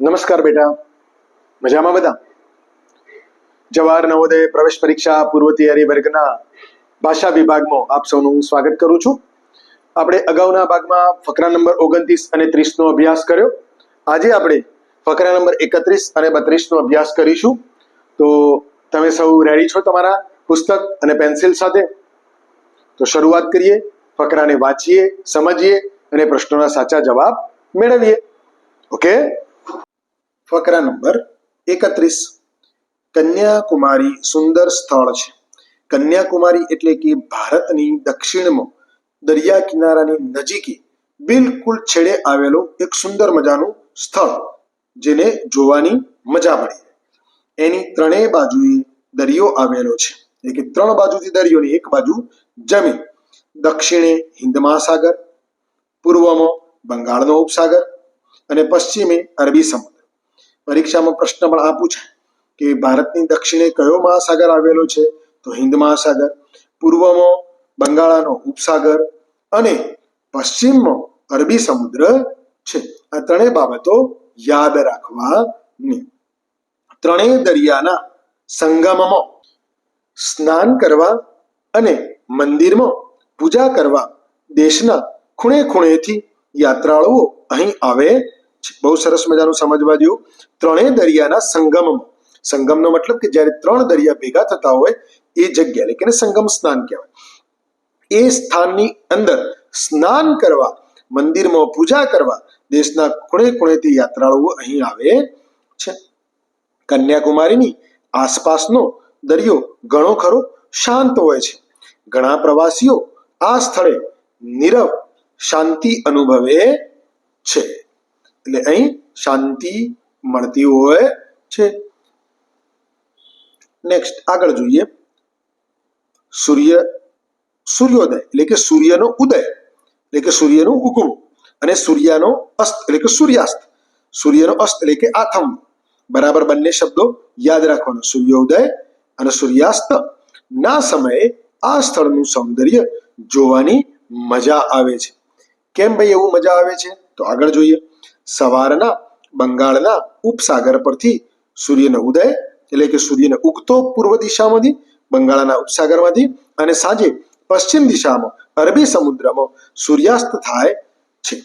નમસ્કાર બેટા. મજામાં બધા? જવાહર નવોદય પ્રવેશ પરીક્ષા પૂર્વ તૈયારી વર્ગના ભાષા વિભાગમાં આપ સૌનું સ્વાગત કરું છું. આપણે અગાઉના ભાગમાં ફકરા નંબર ઓગણત્રીસ અને ત્રીસનો અભ્યાસ કર્યો. આજે આપણે ફકરા નંબર એકત્રીસ અને બત્રીસનો અભ્યાસ કરીશું. તો તમે સૌ રેડી છો તમારા પુસ્તક અને પેન્સિલ સાથે? તો શરૂઆત કરીએ, ફકરાને વાંચીએ, સમજીએ અને પ્રશ્નોના સાચા જવાબ મેળવીએ. ઓકે ફકરા નંબર એકત્રીસ. કન્યાકુમારી સુંદર સ્થળ છે. કન્યાકુમારી એટલે કે ભારતની દક્ષિણમાં દરિયા કિનારાની નજીકે બિલકુલ છેડે આવેલું એક સુંદર મજાનું સ્થળ, જેને જોવાની મજા મળી એની ત્રણેય બાજુએ દરિયો આવેલો છે. એટલે કે ત્રણ બાજુથી દરિયોની એક બાજુ જમીન. દક્ષિણે હિન્દ મહાસાગર, પૂર્વમાં બંગાળનો ઉપસાગર અને પશ્ચિમે અરબી સમુદ્ર. પરીક્ષામાં પ્રશ્ન પણ આ પૂછાય કે ભારતની દક્ષિણે કયો મહાસાગર આવેલો છે? તો હિન્દ મહાસાગર, પૂર્વમાં બંગાળાનો ઉપસાગર અને પશ્ચિમમાં અરબી સમુદ્ર છે. આ ત્રણેય બાબતો યાદ રાખવાની. ત્રણેય દરિયાના સંગમમાં સ્નાન કરવા અને મંદિરમાં પૂજા કરવા દેશના ખૂણે ખૂણેથી યાત્રાળુઓ અહીં આવે બહુ સરસ મજાનું સમજવા જેવું. ત્રણેય દરિયાના સંગમમાં સંગમનો મતલબ કે જ્યારે ત્રણ દરિયા ભેગા થતા હોય, એ જગ્યા એટલે કે સંગમ સ્નાન કહેવાય. એ સ્થાનની અંદર સ્નાન કરવા, મંદિરમાં પૂજા કરવા દેશના ખૂણે ખૂણેથી યાત્રાળુઓ અહીં આવે છે. કન્યાકુમારીની આસપાસનો દરિયો ઘણો ખરો શાંત હોય છે. ઘણા પ્રવાસીઓ આ સ્થળે નીરવ શાંતિ અનુભવે છે. એટલે અહીં શાંતિ મળતી હોય છે. નેક્સ્ટ આગળ જોઈએ. સૂર્ય, સૂર્યોદય, એટલે કે સૂર્યનો ઉદય, એટલે કે સૂર્યનું ઉગવું અને સૂર્યનો અસ્ત, એટલે કે સૂર્યાસ્ત. સૂર્યનો અસ્ત, એટલે કે આથમ. બરાબર બંને શબ્દો યાદ રાખવાનો. સૂર્યોદય અને સૂર્યાસ્ત. ના સમયે આ સ્થળનું સૌંદર્ય જોવાની મજા આવે છે. કેમ ભાઈ એવું મજા આવે છે? તો આગળ જોઈએ. સવારના બંગાળના ઉપસાગર પરથી સૂર્યનો ઉદય, એટલે કે સૂર્યને ઉગતો પૂર્વ દિશામાંથી, બંગાળના ઉપસાગરમાંથી અને સાંજે પશ્ચિમ દિશામાં, અરબી સમુદ્રમાં સૂર્યાસ્ત થાય છે.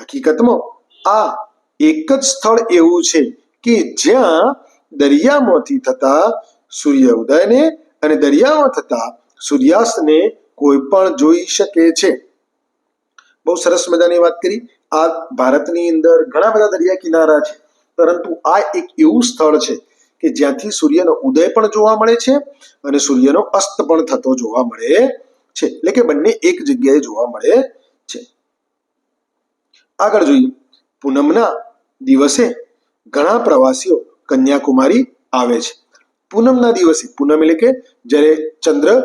હકીકતમાં આ એક જ સ્થળ એવું છે કે જ્યાં દરિયામાંથી થતા સૂર્ય ઉદયને અને દરિયામાં થતા સૂર્યાસ્તને કોઈ પણ જોઈ શકે છે. બહુ સરસ મજાની વાત કરી. આ ભારતની અંદર ઘણા બધા દરિયા કિનારા છે. પરંતુ આ એક એવું સ્થળ છે કે જ્યાંથી સૂર્યનો ઉદય પણ જોવા મળે છે અને સૂર્યનો અસ્ત પણ થતો જોવા મળે છે. એટલે કે બંને એક જગ્યાએ જોવા મળે છે. આગળ જોઈએ. પૂનમના દિવસે ઘણા પ્રવાસીઓ કન્યાકુમારી આવે છે. પૂનમના દિવસે, પૂનમ એટલે કે જ્યારે ચંદ્ર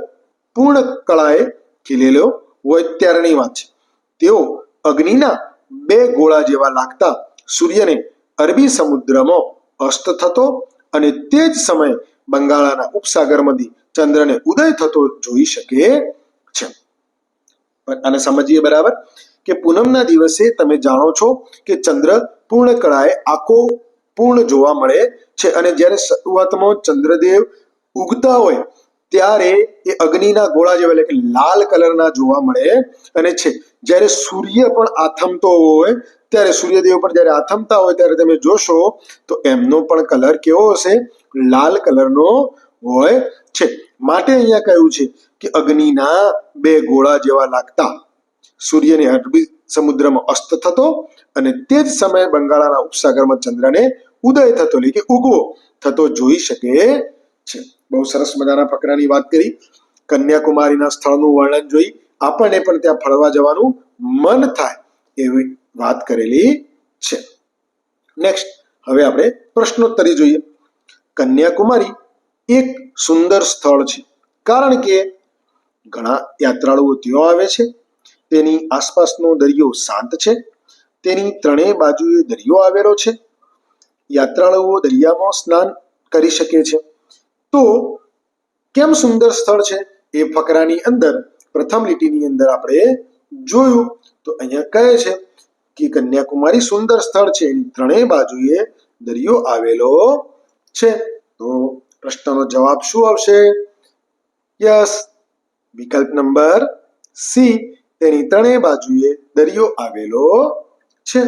પૂર્ણ કળાએ ખીલેલો હોય ત્યારની વાત છે. તેઓ અગ્નિના બે ગોળા જેવા લાગતા સૂર્યને અરબી સમુદ્રમાં અસ્ત થતો અને તે જ સમયે બંગાળાના ઉપસાગરમાંથી ચંદ્રને ઉદય થતો જોઈ શકે છે. અને સમજીએ બરાબર કે પૂનમના દિવસે તમે જાણો છો કે ચંદ્ર પૂર્ણ કળાએ આખો પૂર્ણ જોવા મળે છે અને જ્યારે શરૂઆતમાં ચંદ્રદેવ ઉગતા હોય ત્યારે એ અગ્નિના ગોળા જેવા એટલે કે લાલ કલરના જોવા મળે અને છે. જ્યારે સૂર્ય પણ આથમતો હોય, ત્યારે સૂર્યદેવ પણ જ્યારે આથમતા હોય, ત્યારે તમે જોશો, તો એમનો પણ કલર કેવો હશે? લાલ કલરનો હોય છે. માટે અહીંયા કહ્યું છે કે અગ્નિના બે ગોળા જેવા લાગતા. સૂર્યને અરબી સમુદ્રમાં અસ્ત થતો અને તે જ સમયે બંગાળાના ઉપસાગરમાં ચંદ્રને ઉદય થતો. એટલે કે ઉગવો. થતો જોઈ શકે છે. બહુ સરસ મજાના ફકરાની વાત કરી. કન્યાકુમારીના સ્થળનું વર્ણન જોઈ આપણને પણ ત્યાં ફરવા જવાનું મન થાય એવી વાત કરેલી છે. નેક્સ્ટ હવે આપણે પ્રશ્નોત્તરી જોઈએ. કન્યાકુમારી એક સુંદર સ્થળ છે. કારણ કે ઘણા યાત્રાળુઓ ત્યાં આવે છે. તેની આસપાસનો દરિયો શાંત છે. તેની ત્રણેય બાજુએ દરિયો આવેલો છે. યાત્રાળુઓ દરિયામાં સ્નાન કરી શકે છે. તો કેમ સુંદર સ્થળ છે? એ ફકરાની અંદર, પ્રથમ લીટીની અંદર આપણે જોયું. તો અહીંયા કહે છે કે કન્યાકુમારી સુંદર સ્થળ છે. એની ત્રણેય બાજુએ દરિયો આવેલો છે. તો પ્રશ્નનો જવાબ શું આવશે? યસ. વિકલ્પ નંબર સી. તેની ત્રણેય બાજુએ દરિયો આવેલો છે.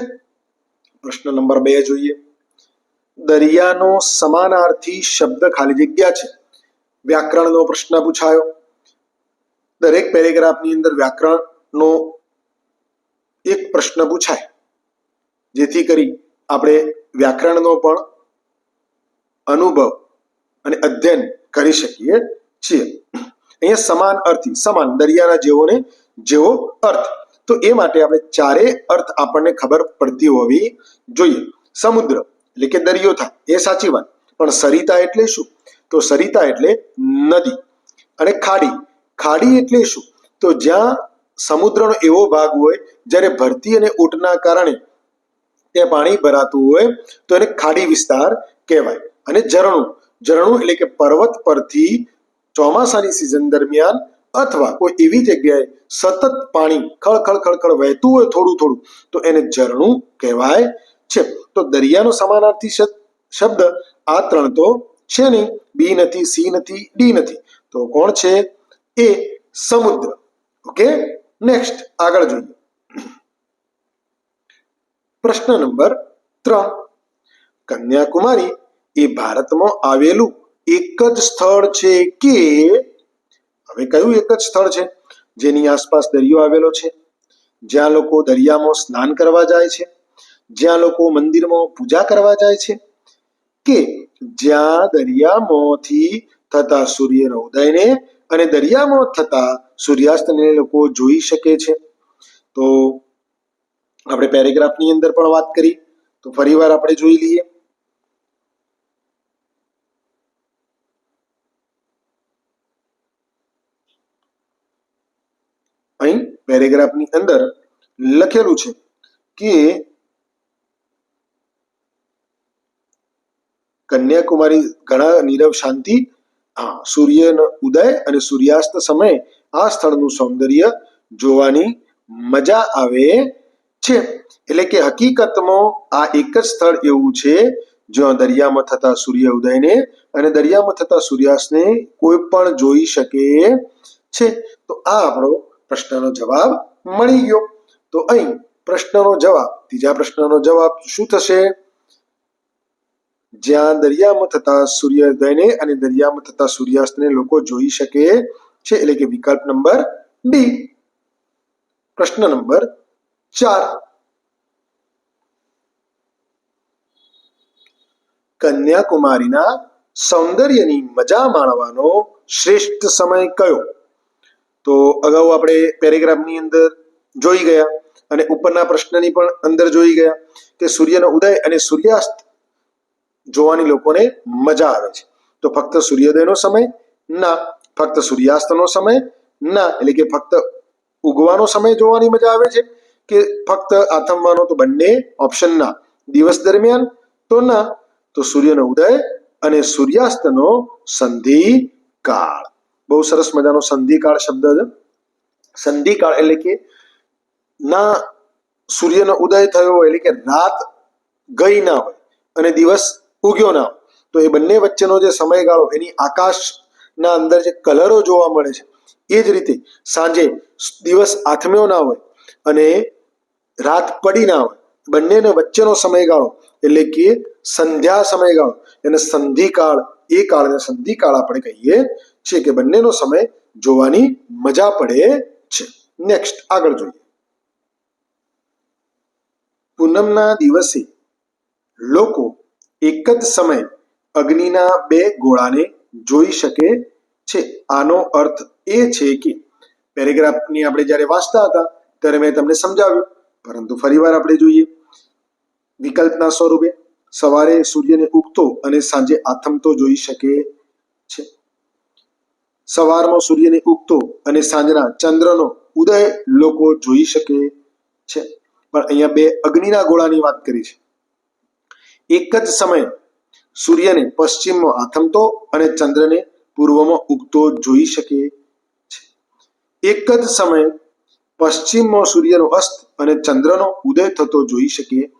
પ્રશ્ન નંબર બે જોઈએ. દરિયાનો સમાનાર્થી શબ્દ ખાલી જગ્યા છે. વ્યાકરણનો પ્રશ્ન પૂછાયો. દરેક પેરેગ્રાફની અંદર વ્યાકરણનો એક પ્રશ્ન પૂછાય. જેથી કરી આપણે વ્યાકરણનો પણ અનુભવ અને અધ્યયન કરી શકીએ છીએ. અહીંયા સમાન અર્થી, સમાન દરિયાના જેવો ને જેવો અર્થ. તો એ માટે આપણે ચારે અર્થ આપણને ખબર પડતી હોવી જોઈએ. સમુદ્ર. એટલે કે દરિયો થાય. એ સાચી વાત. પણ સરિતા એટલે શું? તો સરિતા એટલે નદી અને ખાડી. ખાડી એટલે શું? તો જ્યાં સમુદ્રનો એવો ભાગ હોય, જ્યારે ભરતી અને ઊંટના કારણે ત્યાં પાણી ભરાતું હોય, તો એને ખાડી વિસ્તાર કહેવાય. અને ઝરણું. ઝરણું એટલે કે પર્વત પરથી ચોમાસાની સિઝન દરમિયાન અથવા કોઈ એવી જગ્યાએ સતત પાણી ખળખળ ખળખળ વહેતું હોય થોડું થોડું, તો એને ઝરણું કહેવાય છે. તો દરિયાનો સમાનાર્થી શબ્દ આ ત્રણ તો છે નહીં. બી નથી, સી નથી, ડી નથી. તો કોણ છે? એ સમુદ્ર. ઓકે? નેક્સ્ટ આગળ જોઈએ. પ્રશ્ન નંબર ત્રણ. કન્યાકુમારી એ ભારતમાં આવેલું એક જ સ્થળ છે કે હવે કયું એક જ સ્થળ છે? જેની આસપાસ દરિયો આવેલો છે. જ્યાં લોકો દરિયામાં સ્નાન કરવા જાય છે. જ્યાં લોકો મંદિરમાં પૂજા કરવા જાય છે કે જ્યાં દરિયામાંથી થતા સૂર્યના ઉદયને અને દરિયામાં થતા સૂર્યાસ્તને લોકો જોઈ શકે છે. તો આપણે પેરેગ્રાફની અંદર પણ વાત કરી. તો ફરીવાર આપણે જોઈ લઈએ. અહીં પેરેગ્રાફની અંદર લખેલું છે કે કન્યાકુમારી ઘણા નીરવ શાંતિ હા સૂર્યનો ઉદય અને સૂર્યાસ્ત સમયે આ સ્થળનું સૌંદર્ય જોવાની મજા આવે છે. એટલે કે હકીકતમાં આ એક જ સ્થળ એવું છે જ્યાં દરિયામાં થતા સૂર્ય ઉદયને અને દરિયામાં થતા સૂર્યાસ્તને કોઈ પણ જોઈ શકે છે. તો આ આપણો પ્રશ્નનો જવાબ મળી ગયો. તો અહીં પ્રશ્નનો જવાબ, ત્રીજા પ્રશ્નનો જવાબ શું થશે? જ્યાં દરિયામાં થતા સૂર્યોદયને અને દરિયામાં થતા સૂર્યાસ્તને લોકો જોઈ શકે છે. એટલે કે વિકલ્પ નંબર ડી પ્રશ્ન નંબર ચાર. કન્યાકુમારીના સૌંદર્યની મજા માણવાનો શ્રેષ્ઠ સમય કયો? તો અગાઉ આપણે પેરેગ્રાફની અંદર જોઈ ગયા અને ઉપરના પ્રશ્નની પણ અંદર જોઈ ગયા કે સૂર્યનો ઉદય અને સૂર્યાસ્ત જોવાની લોકોને મજા આવે છે. તો ફક્ત સૂર્યોદયનો સમય, ના, ફક્ત સૂર્યાસ્તનો સમય, ના, એટલે કે ફક્ત ઉગવાનો સમય જોવાની મજા આવે છે કે ફક્ત આથમવાનો તો બંને ઓપ્શન ના. દિવસ દરમિયાન તો ના, તો સૂર્યનો ઉદય અને સૂર્યાસ્તનો સંધિકાળ. બહુ સરસ મજાનો સંધિકાળ શબ્દ છે. સંધિકાળ એટલે કે ના, સૂર્યનો ઉદય થયો એટલે કે રાત ગઈ ના હોય અને દિવસ ઉગ્યો ના. તો એ બંને વચ્ચેનો જે સમયગાળો, એની આકાશના અંદર જે કલરો જોવા મળે છે, એ જ રીતે સાંજે દિવસ આથમ્યો ના હોય અને રાત પડી ના હોય, બંનેને વચ્ચેનો સમયગાળો એટલે કે સંધ્યા સમયગાળો, એને સંધિકાળ, એ કાળને સંધિકાળ આપણે કહીએ છીએ કે બંનેનો સમય જોવાની મજા પડે છે. નેક્સ્ટ આગળ જોઈએ. પૂનમના દિવસે લોકો એક જ સમયે અગ્નિના બે ગોળાને જોઈ શકે છે. આનો અર્થ એ છે કે પેરેગ્રાફની આપણે જ્યારે વાંચતા હતા ત્યારે મેં તમને સમજાવ્યું, પરંતુ ફરીવાર આપણે જોઈએ. વિકલ્પના સ્વરૂપે સવારે સૂર્યને ઉગતો અને સાંજે આથમતો જોઈ શકે છે. સવારમાં સૂર્યને ઉગતો અને સાંજના ચંદ્રનો ઉદય લોકો જોઈ શકે છે. પણ અહીંયા બે અગ્નિના ગોળાની વાત કરી છે. એક જ સમયે સૂર્યને પશ્ચિમમાં આથમતો અને ચંદ્રને પૂર્વમાં ઉગતો જોઈ શકે છે. એક જ સમયે પશ્ચિમમાં સૂર્યનો અસ્ત અને ચંદ્રનો ઉદય થતો જોઈ શકે.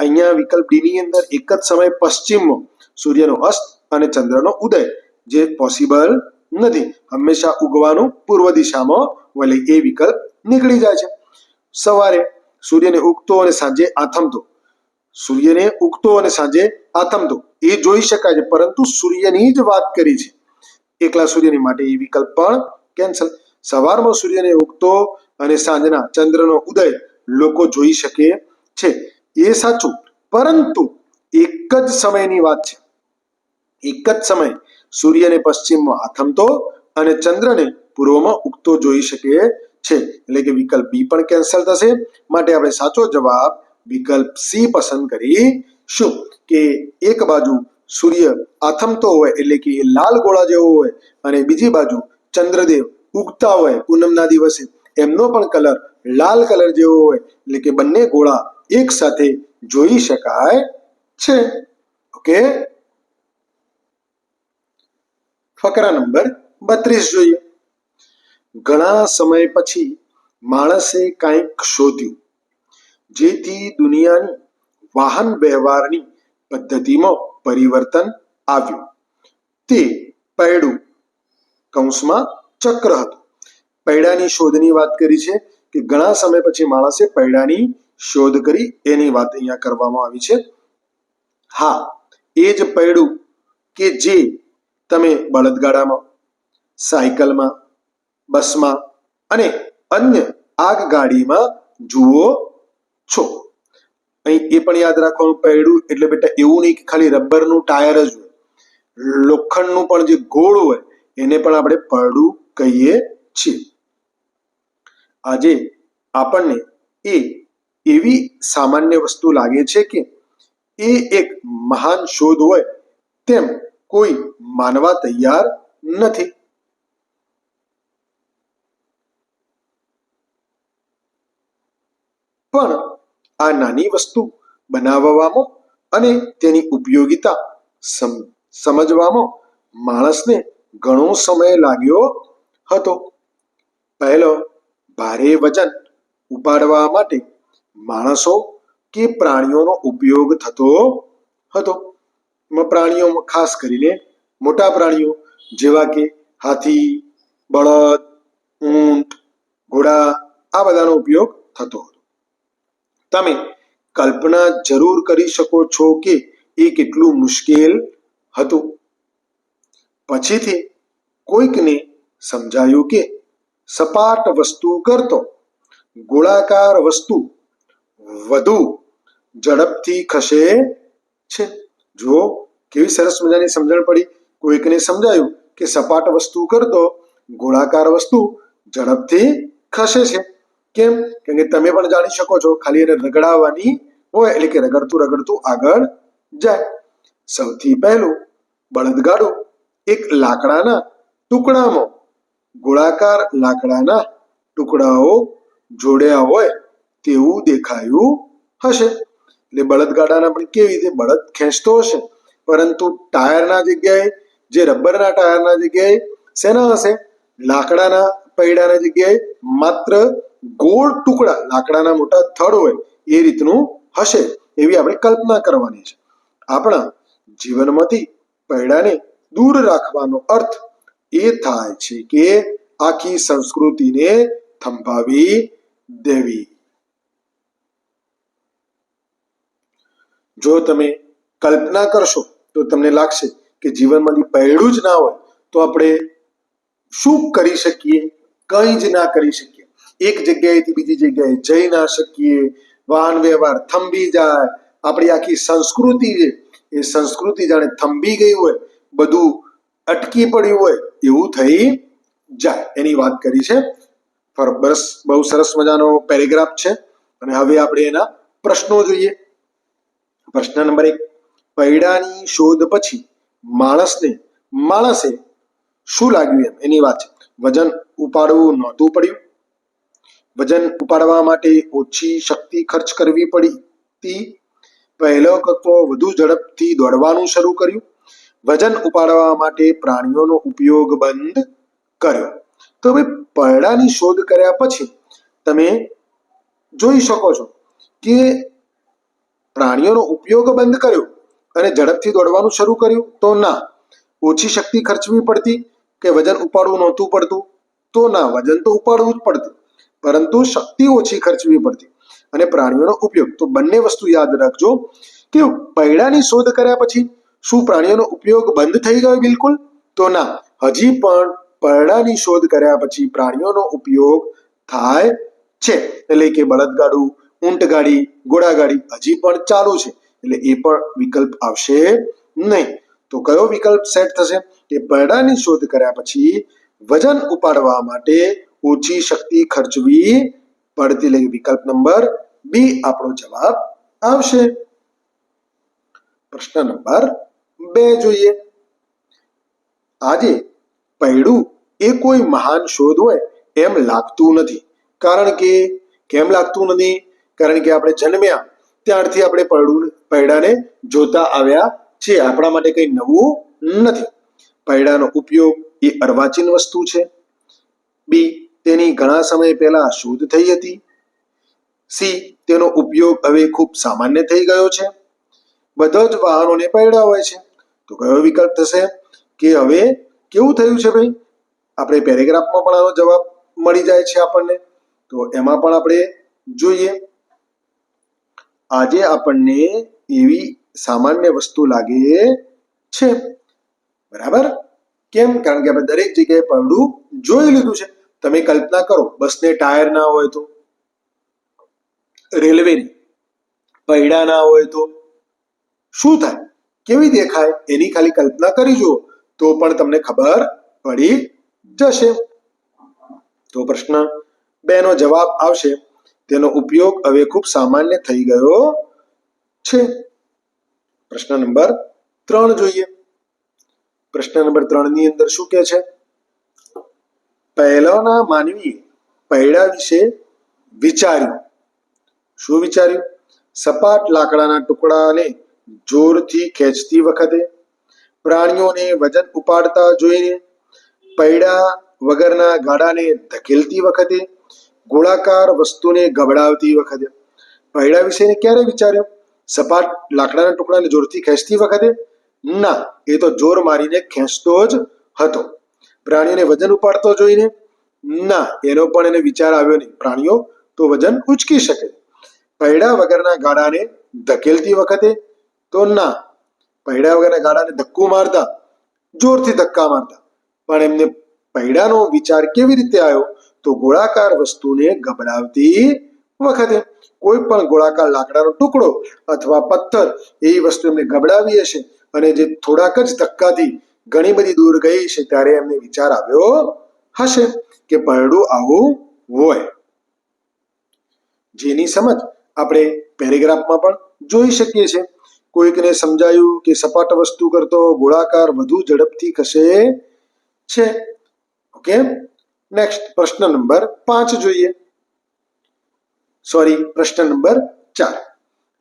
અહીંયા વિકલ્પ ડી ની અંદર એક જ સમયે પશ્ચિમમાં સૂર્યનો અસ્ત અને ચંદ્રનો ઉદય, જે પોસિબલ નથી. હંમેશા ઉગવાનું પૂર્વ દિશામાં વલે એ વિકલ્પ નીકળી જાય છે. સવારે સૂર્યને ઉગતો અને સાંજે આથમતો સૂર્યને ઉગતો અને સાંજે આથમતો. એ જોઈ શકાય છે, પરંતુ સૂર્યની જ વાત કરી છે. એકલા સૂર્યની માટે એ વિકલ્પ પણ કેન્સલ સવારમાં સૂર્યને ઉગતો અને સાંજના ચંદ્રનો ઉદય લોકો જોઈ શકે છે. એ સાચું, પરંતુ એક જ સમયની વાત છે. એક જ સમય સૂર્યને પશ્ચિમમાં આથમતો અને ચંદ્રને પૂર્વમાં ઉગતો જોઈ શકે છે. એટલે કે વિકલ્પ બી પણ કેન્સલ થશે. માટે આપણે સાચો જવાબ વિકલ્પ સી પસંદ કરીશું કે એક બાજુ સૂર્ય આથમતો હોય એટલે કે એ લાલ ગોળા જેવો હોય અને બીજી બાજુ ચંદ્રદેવ ઉગતા હોય પૂનમના દિવસે. એમનો પણ કલર લાલ કલર જેવો હોય એટલે કે બંને ગોળા એક સાથે જોઈ શકાય છે. ઓકે? ફકરા નંબર બત્રીસ જોઈએ. ઘણા સમય પછી માણસે કંઈક શોધ્યું. જેથી દુનિયાની વાહન વ્યવહારની પદ્ધતિમાં પરિવર્તન આવ્યું. તે પૈડું કૌંસમાં ચક્ર હતું. પૈડાની શોધની વાત કરી છે કે ઘણા સમય પછી માણસે પૈડાની શોધ કરી એની વાત અહીંયા કરવામાં આવી છે. હા, એ જ પૈડું કે જે તમે બળદગાડામાં, સાયકલમાં, બસમાં અને અન્ય આગગાડીમાં જુઓ છો. અહીં એ પણ યાદ રાખવાનું પૈડું એટલે બેટા એવું નહીં કે ખાલી રબરનું ટાયર જ હોય. લોખંડનું પણ જે ગોળ હોય, એને પણ આપણે પડું કહીએ છીએ. આજે આપણને એ એવી સામાન્ય વસ્તુ લાગે છે કે એ એક મહાન શોધ હોય તેમ કોઈ માનવા તૈયાર નથી. પણ આ નાની વસ્તુ બનાવવામાં અને તેની ઉપયોગિતા સમ- સમજવામાં માણસને ઘણો સમય લાગ્યો હતો. પહેલો, ભારે વજન ઉપાડવા માટે માણસો કે પ્રાણીઓનો ઉપયોગ થતો હતો. પ્રાણીઓમાં ખાસ કરીને મોટા પ્રાણીઓ જેવા કે હાથી, બળદ, ઊંટ, ઘોડા આ બધાનો ઉપયોગ થતો હતો. તમે કલ્પના જરૂર કરી શકો છો કે એ કેટલું મુશ્કેલ હતું. પછીથી કોઈકને સમજાયું કે સપાટ વસ્તુ કરતો, ગોળાકાર વસ્તુ વધુ ઝડપથી ખસે છે. જો કેવી સરસ મજાની સમજણ પડી. કોઈકને સમજાયું કે સપાટ વસ્તુ કરતો, ગોળાકાર વસ્તુ ઝડપથી ખસે છે. કેમ? કે તમે પણ જાણી શકો છો, ખાલી એને રગડાવવાની હોય, એટલે કે રગડતું રગડતું આગળ જાય. સૌથી પહેલું, બળદગાડું. એક લાકડાના ટુકડામાં, ગોળાકાર લાકડાના ટુકડાઓ જોડ્યા હોય, તેવું દેખાયું હશે. એટલે બળદગાડાના પણ કેવી રીતે? બળદ ખેંચતો હશે. પરંતુ ટાયરના જગ્યાએ, જે રબરના ટાયરના જગ્યાએ શેના હશે. લાકડાના પૈડાના જગ્યાએ માત્ર ગોળ ટુકડા, લાકડાના મોટા થડ હોય, એ રીતનું હશે એવી આપણે કલ્પના કરવાની છે. આપણા જીવનમાંથી પૈડાને દૂર રાખવાનો અર્થ એ થાય છે કે આખી સંસ્કૃતિને થંભાવી દેવી. જો તમે કલ્પના કરશો, તો તમને લાગશે કે જીવનમાંથી પૈડું જ ના હોય, તો આપણે શું કરી શકીએ? કંઈ જ ના કરી શકીએ. એક જગ્યાએથી બીજી જગ્યાએ જઈ ના શકીએ. વાહન વ્યવહાર થંભી જાય. આપણી આખી સંસ્કૃતિ છે એ સંસ્કૃતિ જાણે થંભી ગઈ હોય, બધું અટકી પડ્યું હોય, એવું થઈ જાય. એની વાત કરી છે. બસ બહુ સરસ મજાનો પેરેગ્રાફ છે. અને હવે આપણે એના પ્રશ્નો જોઈએ. પ્રશ્ન નંબર એક. પૈડાની શોધ પછી માણસને, માણસે શું લાગ્યું એમ? એની વાત છે. વજન ઉપાડવું નહોતું પડ્યું. વજન ઉપાડવા માટે ઓછી શક્તિ ખર્ચ કરવી પડી પહેલો કક્કો વધુ ઝડપથી દોડવાનું શરૂ કર્યું. વજન ઉપાડવા માટે પ્રાણીઓનો ઉપયોગ બંધ કર્યો. તો હવે પરડાની શોધ કર્યા પછી તમે જોઈ શકો છો કે પ્રાણીઓનો ઉપયોગ બંધ કર્યો અને ઝડપથી દોડવાનું શરૂ કર્યું. તો ના, ઓછી શક્તિ ખર્ચવી પડતી કે વજન ઉપાડવું નહોતું પડતું? તો ના, વજન તો ઉપાડવું જ પડતું. પરંતુ શક્તિ ઓછી ખર્ચવી પડતી અને પ્રાણીઓનો ઉપયોગ. તો બંને વસ્તુ યાદ રાખજો કે પૈડાની શોધ કર્યા પછી શું પ્રાણીઓનો ઉપયોગ બંધ થઈ ગયો? બિલકુલ. તો ના, હજી પણ પૈડાની શોધ કર્યા પછી પ્રાણીઓનો ઉપયોગ થાય છે. એટલે કે બળદગાડું, ઊંટગાડી, ઘોડાગાડી હજી પણ ચાલુ છે. એટલે એ પણ વિકલ્પ આવશે નહીં. તો કયો વિકલ્પ સેટ થશે? કે પૈડાની શોધ કર્યા પછી વજન ઉપાડવા માટે ઓછી શક્તિ ખર્ચવી પડતી એટલે કે વિકલ્પ નંબર બી આપણો જવાબ આવશે પ્રશ્ન નંબર બે જોઈએ આજે પૈડું એ કોઈ મહાન શોધ હોય એમ લાગતું નથી કારણ કે કેમ લાગતું નથી કારણ કે આપણે જન્મ્યા ત્યારથી આપણે પૈડું પૈડાને જોતા આવ્યા છે આપણા માટે કંઈ નવું નથી પૈડાનો ઉપયોગ એ અર્વાચીન વસ્તુ છે બી તેની ઘણા સમય પહેલા શોધ થઈ હતી. સી, તેનો ઉપયોગ હવે ખૂબ સામાન્ય થઈ ગયો છે. બધા જ વાહનોને પૈડા હોય છે. તો કયો વિકલ્પ થશે? કે હવે કેવું થયું છે ભાઈ? આપણે પેરેગ્રાફમાં પણ આનો જવાબ મળી જાય છે આપણને. તો એમાં પણ આપણે જોઈએ. આજે આપણને એવી સામાન્ય વસ્તુ લાગે છે. બરાબર? કેમ? કારણ કે આપણે દરેક જગ્યાએ પરડું જોઈ લીધું છે. તમે કલ્પના કરો, બસને ટાયર ના હોય તો, રેલવેની પૈડા ના હોય તો, શું થાય? કેવી દેખાય? એની ખાલી કલ્પના કરી જુઓ, તો પણ તમને ખબર પડી જશે. તો પ્રશ્ન બે નો જવાબ આવશે. તેનો ઉપયોગ હવે ખૂબ સામાન્ય થઈ ગયો છે. પ્રશ્ન નંબર ત્રણ જોઈએ. પ્રશ્ન નંબર ત્રણની અંદર શું કે છે? પહેલાના માનવીએ પૈડા વિશે વિચાર્યું. શું વિચાર્યું? સપાટ લાકડાના ટુકડાને જોરથી ખેંચતી વખતે પ્રાણીઓને વજન ઉપાડતા જોઈને પૈડા વગરના ગાડાને ધકેલતી વખતે ગોળાકાર વસ્તુને ગબડાવતી વખતે પૈડા વિશે ક્યારે વિચાર્યો? સપાટ લાકડાના ટુકડાને જોરથી ખેંચતી વખતે? ના, એ તો જોર મારીને ખેંચતો જ હતો. પ્રાણીઓને વજન ઉપાડતો જોઈને? ના, એનો પણ એને વિચાર આવ્યો નહીં. પ્રાણીઓ તો વજન ઉચકી શકે. પૈડા વગરના ગાડાને ધકેલતી વખતે તો ના. પૈડા વગરના ગાડાને ધક્કો મારતા, જોરથી ધક્કા મારતા. પણ એમને પૈડાનો વિચાર કેવી રીતે આવ્યો? તો ગોળાકાર વસ્તુને ગબડાવતી વખતે કોઈ પણ ગોળાકાર લાકડાનો ટુકડો અથવા પથ્થર, એવી વસ્તુ એમને ગબડાવી હશે અને જે થોડાક જ ધક્કાથી ઘણી બધી દૂર ગઈ છે ત્યારે એમને વિચાર આવ્યો હશે કે પરડું આવું હોય. જેની સમજ આપણે પેરેગ્રાફમાં પણ જોઈ શકીએ છીએ. કોઈકને સમજાયું કે સપાટ વસ્તુ કરતો ગોળાકાર વધુ ઝડપથી ખસે છે. ઓકે? નેક્સ્ટ પ્રશ્ન નંબર પાંચ જોઈએ. સોરી પ્રશ્ન નંબર ચાર.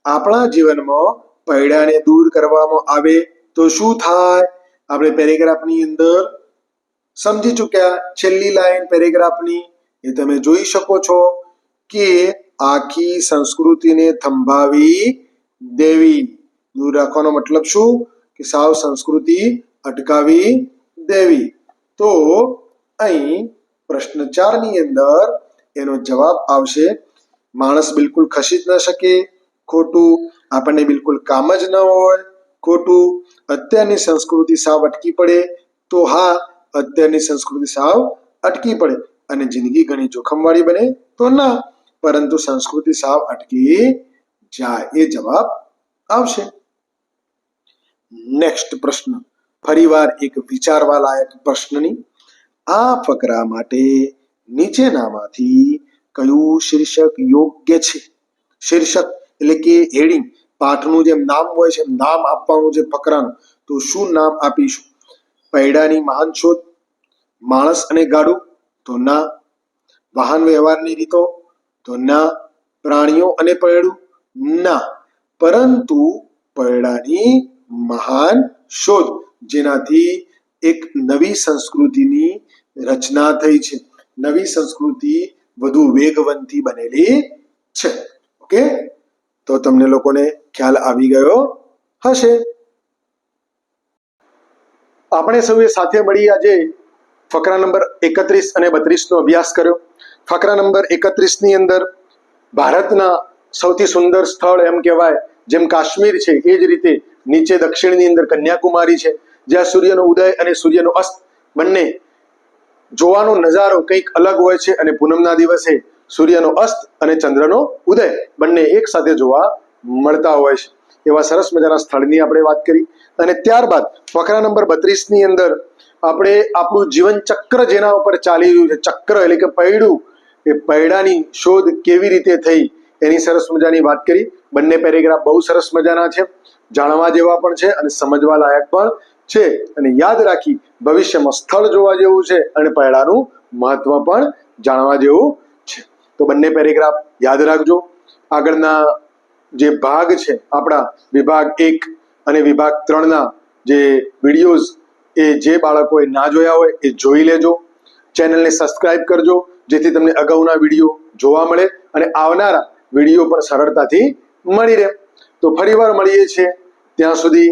આપણા જીવનમાં પૈડાને દૂર કરવામાં આવે તો શું થાય? આપણે પેરેગ્રાફની અંદર સમજી ચૂક્યા છેલ્લી લાઈન પેરેગ્રાફની, એ તમે જોઈ શકો છો કે આખી સંસ્કૃતિને થંભાવી દેવી. દૂર રાખવાનો મતલબ શું? કે સાવ સંસ્કૃતિ અટકાવી દેવી. તો અહીં પ્રશ્ન ચારની અંદર એનો જવાબ આવશે. માણસ બિલકુલ ખસી જ ન શકે, ખોટું, આપણને બિલકુલ કામ જ ન હોય. ખોટું, અત્યારની સંસ્કૃતિ સાવ અટકી પડે, તો હા, અત્યારની સંસ્કૃતિ સાવ અટકી પડે અને જિંદગી ઘણી જોખમવાળી બને તો ના, પરંતુ સંસ્કૃતિ સાવ અટકી જાય એ જવાબ આવશે. નેક્સ્ટ પ્રશ્ન. ફરીવાર એક વિચારવા લાયક પ્રશ્નની. આ ફકરા માટે નીચેનામાંથી કયું શીર્ષક યોગ્ય છે? શીર્ષક એટલે કે હેડિંગ પાઠનું જેમ નામ હોય છે નામ આપવાનું છે ફકરાનું, તો શું નામ આપીશું? પૈડાની મહાન શોધ, માણસ અને ગાડું, તો ના. વાહન વ્યવહારની રીતો, તો ના. પ્રાણીઓ અને પૈડું, ના. પરંતુ પૈડાની મહાન શોધ, જેનાથી એક નવી સંસ્કૃતિની રચના થઈ છે. નવી સંસ્કૃતિ વધુ વેગવંતી બનેલી છે. ઓકે? તો તમને લોકોને ખ્યાલ આવી ગયો હશે. આપણે સૌએ સાથે મળી આજે ફકરા નંબર એકત્રીસ અને બત્રીસનો અભ્યાસ કર્યો. ફકરા નંબર એકત્રીસની અંદર ભારતના સૌથી સુંદર સ્થળ એમ કહેવાય, જેમ કાશ્મીર છે, એ જ રીતે નીચે દક્ષિણની અંદર કન્યાકુમારી છે, જ્યાં સૂર્યનો ઉદય અને સૂર્યનો અસ્ત બંને જોવાનો નજારો કંઈક અલગ હોય છે અને પૂનમના દિવસે સૂર્યનો અસ્ત અને ચંદ્રનો ઉદય. બંને એક સાથે જોવા મળતા હોય છે. એવા સરસ મજાના સ્થળની આપણે વાત કરી. અને ત્યારબાદ ફકરા નંબર બત્રીસની અંદર આપણે આપણું જીવન ચક્ર જેના ઉપર ચાલી રહ્યું છે. ચક્ર એટલે કે પૈડું. એ પૈડાની શોધ કેવી રીતે થઈ એની સરસ મજાની વાત કરી. બંને પેરેગ્રાફ બહુ સરસ મજાના છે. જાણવા જેવા પણ છે અને સમજવા લાયક પણ છે. અને યાદ રાખી ભવિષ્યમાં સ્થળ જોવા જેવું છે અને પૈડાનું મહત્વ પણ જાણવા જેવું તો બંને પેરેગ્રાફ યાદ રાખજો. આગળના જે ભાગ છે, આપણા વિભાગ એક અને વિભાગ ત્રણના જે વિડીયોઝ એ જે બાળકોએ ના જોયા હોય એ જોઈ લેજો. ચેનલને સબસ્ક્રાઇબ કરજો, જેથી તમને અગાઉના વીડિયો જોવા મળે અને આવનારા વીડિયો પણ સરળતાથી મળી રહે. તો ફરીવાર મળીએ છીએ. ત્યાં સુધી